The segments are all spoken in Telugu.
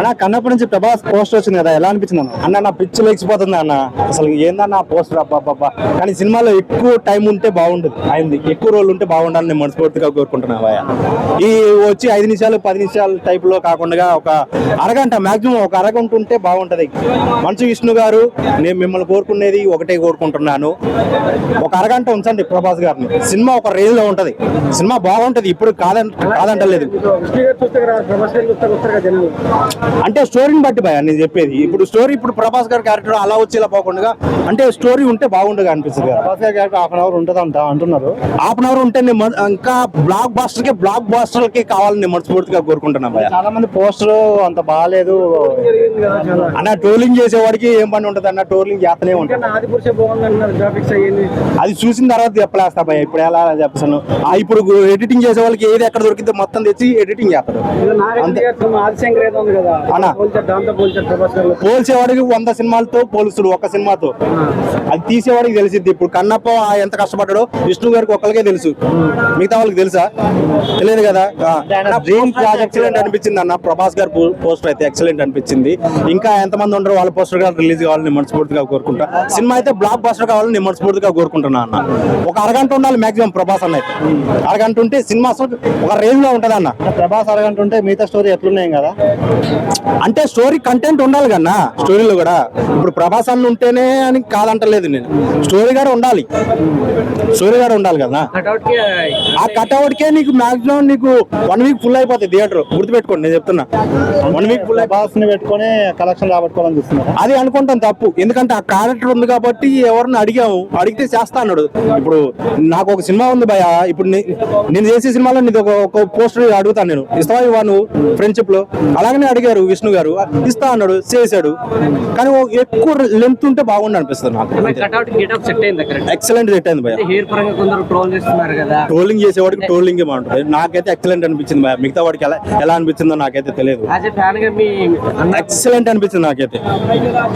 అన్న కన్నప్పటి నుంచి ప్రభాస్ పోస్టర్ వచ్చింది కదా ఎలా అనిపించింది అన్న? అన్న నా పిచ్చి లేచిపోతుంది అన్న. అసలు ఏందన్న పోస్టర్ అబ్బాబ్బా కానీ సినిమాలో ఎక్కువ టైం ఉంటే బాగుండదు అయింది. ఎక్కువ రోజులు ఉంటే బాగుండాలని నేను మనస్ఫూర్తిగా కోరుకుంటున్నా ఈ వచ్చి ఐదు నిమిషాలు పది నిమిషాల టైప్లో కాకుండా ఒక అరగంట మాక్సిమం ఒక అరగంట ఉంటే బాగుంటది. మంచు విష్ణు గారు నేను మిమ్మల్ని కోరుకునేది ఒకటే కోరుకుంటున్నాను. ఒక అరగంట ఉంచండి ప్రభాస్ గారిని. సినిమా ఒక రేంజ్లో ఉంటది. సినిమా బాగుంటది. ఇప్పుడు కాదంట కాదంటలేదు. అంటే స్టోరీని బట్టి భయ నేను చెప్పేది. ఇప్పుడు స్టోరీ ఇప్పుడు ప్రభాస్ గారి క్యారెక్టర్ అలా వచ్చేలా పోకుండా అంటే స్టోరీ ఉంటే బాగుండగా అనిపిస్తుంది ప్రభాస్ గారి క్యారెక్టర్ హాఫ్ అన్ అవర్ ఉంటుందంట అంటున్నారు. హాఫ్ అన్ అవర్ ఉంటే నేను ఇంకా బ్లాక్ బాస్టర్కి బ్లాక్ బాస్టర్కి కావాలని నేను మనస్ఫూర్తిగా కోరుకుంటున్నా భయ చాలా మంది పోస్టర్ అంత బాగాలేదు. అన్న ట్రోలింగ్ చేసేవాడికి ఏం పని ఉంటుంది అన్న? ట్రోలింగ్ చేస్తూనే ఉంటుంది అది చూసిన తర్వాత చెప్పలేస్తా భయ ఇప్పుడు ఎలా చెప్పాను ఆ ఇప్పుడు ఎడిటింగ్ చేసే వాళ్ళకి ఏది ఎక్కడ దొరికితే మొత్తం తెచ్చి ఎడిటింగ్ చేస్తాడు. ఆదిశంకర్ ఏదో ఉంది కదా అన్న. పోల్చేవాడికి వంద సినిమాలతో పోలుస్తుడు ఒక సినిమాతో. అది తీసేవాడికి తెలిసింది ఇప్పుడు కన్నప్ప ఎంత కష్టపడ్డాడో విష్ణు గారికి ఒక్కరికే తెలుసు. మిగతా వాళ్ళకి తెలుసా? తెలియదు కదా? డ్రీమ్ ఎక్సలెంట్ అనిపించింది అన్న. ప్రభాస్ గారి పోస్టర్ అయితే ఎక్సలెంట్ అనిపించింది. ఇంకా ఎంతమంది ఉండరు వాళ్ళ పోస్టర్ గారు రిలీజ్ కావాలని మనస్ఫూర్తిగా కోరుకుంటా. సినిమా అయితే బ్లాక్ బాస్టర్ కావాలని నేను మనస్ఫూర్తిగా కోరుకుంటున్నా అన్న. ఒక అరగంట ఉండాలి మాక్సిమం ప్రభాస్ అన్న అయితే అరగంట ఉంటే సినిమా ఒక రేంజ్లో ఉంటది అన్న ప్రభాస్ అరగంట ఉంటే మిగతా స్టోరీ ఎట్లున్నాయి కదా? అంటే స్టోరీ కంటెంట్ ఉండాలి కన్నా స్టోరీలో కూడా. ఇప్పుడు ప్రభాస్ అన్న ఉంటేనే అని కాదంటలేదు నేను. స్టోరీ కూడా ఉండాలి. స్టోరీ కూడా ఉండాలి కదా. ఆ కట్అవుట్ కే నీకు మాక్సిమం నీకు వన్ వీక్ ఫుల్ అయిపోతుంది థియేటర్ గుర్తుపెట్టుకోండి నేను చెప్తున్నా. వన్ వీక్ ఫుల్ ప్రభాస్ని పెట్టుకొని కలెక్షన్ రాబట్టుకోవాలని చూస్తున్నారు? అది అనుకుంటాం తప్పు. ఎందుకంటే ఆ క్యారెక్టర్ ఉంది కాబట్టి ఎవరిని అడిగాము అడిగితే చేస్తా అన్నాడు. ఇప్పుడు నాకు ఒక సినిమా ఉంది భయ ఇప్పుడు నే- నేను చేసే సినిమాలో నీది ఒక పోస్టర్ అడుగుతాను నేను. ఇస్తావా ఇవ్వా నువ్వు ఫ్రెండ్షిప్లో? అలాగనే అడిగారు. విష్ణు గారు ఇస్తా అన్నాడు చేశాడు. కానీ ఓ ఎక్కువ లెంత్ ఉంటే బాగుండు అనిపిస్తుంది నాకు. కట్అవుట్ గెటప్ సెట్ అయింది కరెక్ట్ ఎక్సలెంట్ సెట్ అయింది భయ హెయిర్ పరంగా కొందరు ట్రోల్ చేస్తున్నారు కదా. ట్రోలింగ్ చేసేవాడికి ట్రోలింగ్ బాగుంటుంది. నాకైతే ఎక్సలెంట్ అనిపించింది భయ మిగతా వాడికి ఎలా ఎలా అనిపించిందో నాకైతే తెలియదు. ఎక్సలెంట్ అనిపించింది నాకైతే.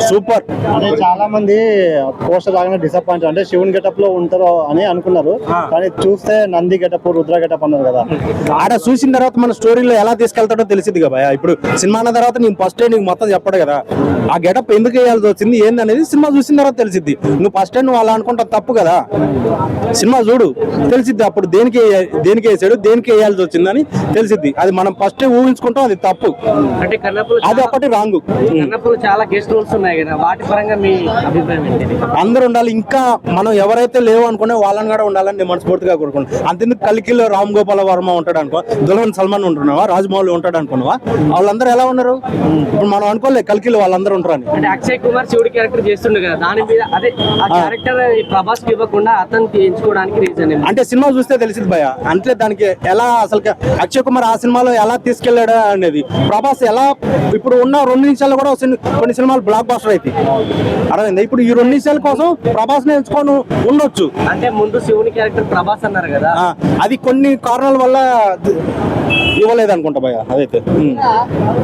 సూపర్ అంటే చాలా మంది పోస్టర్ లాగానే డిసప్పాయింట్ అంటే శివుని గెటప్లో ఉంటారు అని అనుకున్నారు. కానీ చూస్తే నంది గెటప్ రుద్ర గెటప్ అన్నారు కదా. ఆడ చూసిన తర్వాత మన స్టోరీలో ఎలా తీసుకెళ్తాడో తెలిసింది కదా భయ. ఇప్పుడు సినిమా అన్న తర్వాత నేను ఫస్ట్ నీకు మొత్తం చెప్పడు కదా. ఆ గెటప్ ఎందుకు వేయాల్సి వచ్చింది ఏంది అనేది సినిమా చూసిన తర్వాత తెలిసిద్ది. నువ్వు ఫస్ట్ నువ్వు అలా అనుకుంటా తప్పు కదా. సినిమా చూడు తెలిసిద్ది అప్పుడు దేనికి దేనికి వేసాడు దేనికి వేయాల్సి వచ్చిందని తెలిసిద్ది. అది మనం ఫస్ట్ ఊహించుకుంటాం అది తప్పు. అంటే అది ఒకటి రాంగ్ చాలా గెస్ట్ రోల్స్ ఉన్నాయి కదా. వాటి పరంగా మీ అభిప్రాయం ఏంటి? అందరూ ఉండాలి. ఇంకా మనం ఎవరైతే లేవు అనుకునే వాళ్ళని కూడా ఉండాలని నేను మనస్ఫూర్తిగా కోరుకుంటాను అంతెందుకు కలికిలో రామ్ గోపాల వర్మ ఉంటాడు అనుకో దుల్హన్ సల్మాన్ ఉంటున్నావా రాజమౌళి ఉంటాడు అనుకున్నావా? వాళ్ళందరూ ఎలా ఉన్నారు? ఇప్పుడు మనం అనుకోలే కలికిలో వాళ్ళందరూ ఉంటారు అని అంటే అక్షయ్ కుమార్ శివుడి క్యారెక్టర్ చేస్తుండే కదా దాని మీద అదే ఆ క్యారెక్టర్ ప్రభాస్ ఇవ్వకుండా అతనికి ఎంచుకోవడానికి రీజన్ అంటే సినిమా చూస్తే తెలిసింది భయ అంటే దానికి ఎలా అసలు అక్షయ్ కుమార్ ఆ సినిమాలో ఎలా తీసుకెళ్ళాడు అనేది. ప్రభాస్ ఎలా ఇప్పుడు ఉన్న రెండు నిమిషాలు కూడా కొన్ని సినిమాలు బ్లాక్ బాస్టర్ అయితే అర్థమైంది? ఇప్పుడు ఈ రెండు నిమిషాల కోసం ప్రభాస్ని ఎంచుకొని ఉండొచ్చు. అంటే ముందు శివుని క్యారెక్టర్ ప్రభాస్ అన్నారు కదా. అది కొన్ని కారణాల వల్ల ఇవ్వలేదు అనుకుంటా భయ అదైతే.